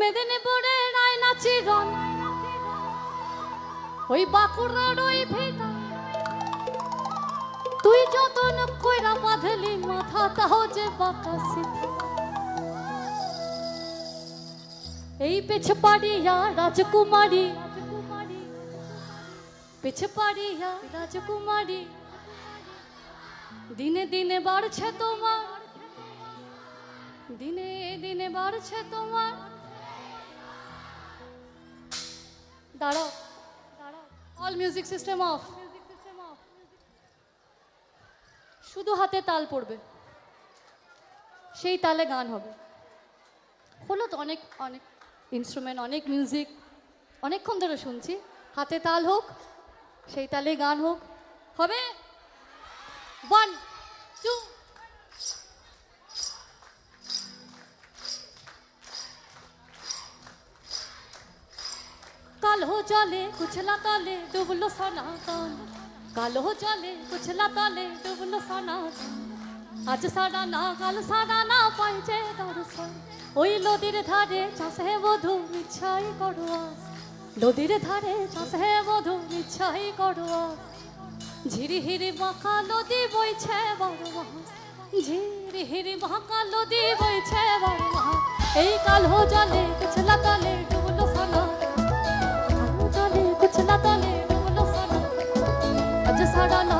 মেদিনীপুরে রায় নাচি রন ওই বাঁকুড়ার ওই ভেটা। তুই যতন কইরা বাঁধলি মাথা, তাও যে বাঁকা সিধা এই পেছে পাড়িয়া রাজকুমারী। পেছে পাড়িয়া রাজকুমারী। দিনে দিনে বাড়ছে তোমার। দিনে দিনে বাড়ছে তোমার। দাঁড়াও। অল মিউজিক সিস্টেম অফ শুধু হাতে তাল পড়বে। সেই তালে গান হবে। হলো তো অনেক অনেক ইনস্ট্রুমেন্ট অনেক মিউজিক অনেকক্ষণ ধরে শুনছি। হাতে তাল হোক, সেই তালে গান হোক। হবে? ওয়ান টু কালো জলে, কুছলা তলে ডুবলো সনাতন। কালো জলে, কুছলা তলে ডুবলো সনাতন। আজ সারা না কাল সারা না পাইছে দর্শন। ওই নদীর ধারে চাষে বধু ইচ্ছাই করো নদীর ধারে চাষে বধু ইচ্ছাই করো ঝিরি হিরি বাঁকা নদী বইছে বড় ঝিরি হিরি বাঁকা নদী বইছে বড় এই কালো জলে কুছলা আজ